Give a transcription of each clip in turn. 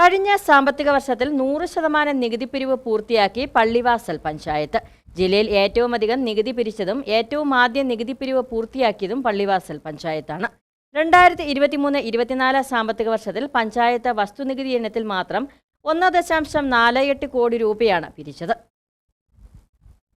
കഴിഞ്ഞ സാമ്പത്തിക വർഷത്തിൽ നൂറ് ശതമാനം നികുതി പിരിവ് പൂർത്തിയാക്കി പള്ളിവാസൽ പഞ്ചായത്ത്. ജില്ലയിൽ ഏറ്റവും അധികം നികുതി പിരിച്ചതും ഏറ്റവും ആദ്യം നികുതി പിരിവ് പൂർത്തിയാക്കിയതും പള്ളിവാസൽ പഞ്ചായത്താണ്. രണ്ടായിരത്തി ഇരുപത്തിമൂന്ന് ഇരുപത്തിനാല് സാമ്പത്തിക വർഷത്തിൽ പഞ്ചായത്ത് വസ്തുനികുതി ഇനത്തിൽ മാത്രം ഒന്ന് ദശാംശം നാല് എട്ട് കോടി രൂപയാണ് പിരിച്ചത്.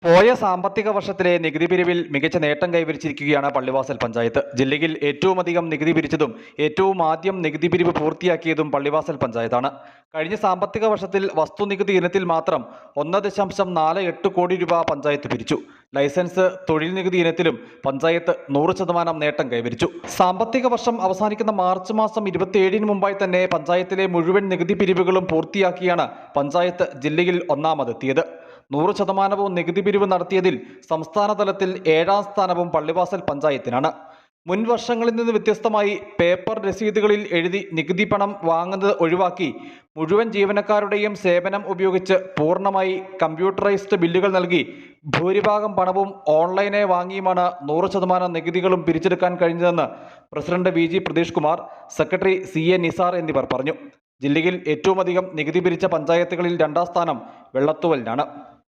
പോയ സാമ്പത്തിക വർഷത്തിലെ നികുതി പിരിവിൽ മികച്ച നേട്ടം കൈവരിച്ചിരിക്കുകയാണ് പള്ളിവാസൽ പഞ്ചായത്ത്. ജില്ലയിൽ ഏറ്റവും അധികം നികുതി പിരിച്ചതും ഏറ്റവും ആദ്യം നികുതി പിരിവ് പൂർത്തിയാക്കിയതും പള്ളിവാസൽ പഞ്ചായത്താണ്. കഴിഞ്ഞ സാമ്പത്തിക വർഷത്തിൽ വസ്തുനികുതി ഇനത്തിൽ മാത്രം ഒന്ന് ദശാംശം നാല് എട്ട് കോടി രൂപ പഞ്ചായത്ത് പിരിച്ചു. ലൈസൻസ് തൊഴിൽ നികുതി ഇനത്തിലും പഞ്ചായത്ത് നൂറ് ശതമാനം നേട്ടം കൈവരിച്ചു. സാമ്പത്തിക വർഷം അവസാനിക്കുന്ന മാർച്ച് മാസം ഇരുപത്തിയേഴിന് മുമ്പായി തന്നെ പഞ്ചായത്തിലെ മുഴുവൻ നികുതി പിരിവുകളും പൂർത്തിയാക്കിയാണ് പഞ്ചായത്ത് ജില്ലയിൽ ഒന്നാമതെത്തിയത്. നൂറ് ശതമാനവും നികുതി പിരിവ് നടത്തിയതിൽ സംസ്ഥാന തലത്തിൽ ഏഴാം സ്ഥാനവും പള്ളിവാസൽ പഞ്ചായത്തിനാണ്. മുൻ വർഷങ്ങളിൽ നിന്ന് വ്യത്യസ്തമായി പേപ്പർ രസീതുകളിൽ എഴുതി നികുതി പണം വാങ്ങുന്നത് ഒഴിവാക്കി മുഴുവൻ ജീവനക്കാരുടെയും സേവനം ഉപയോഗിച്ച് പൂർണമായി കമ്പ്യൂട്ടറൈസ്ഡ് ബില്ലുകൾ നൽകി ഭൂരിഭാഗം പണവും ഓൺലൈനായി വാങ്ങിയുമാണ് നൂറ് ശതമാനം നികുതികളും പിരിച്ചെടുക്കാൻ കഴിഞ്ഞതെന്ന് president V G Pratheesh Kumar secretary C A Nizar എന്നിവർ പറഞ്ഞു. ജില്ലയിൽ ഏറ്റവും അധികം നികുതി പിരിച്ച പഞ്ചായത്തുകളിൽ രണ്ടാം സ്ഥാനം വെള്ളത്തുവലിനാണ്.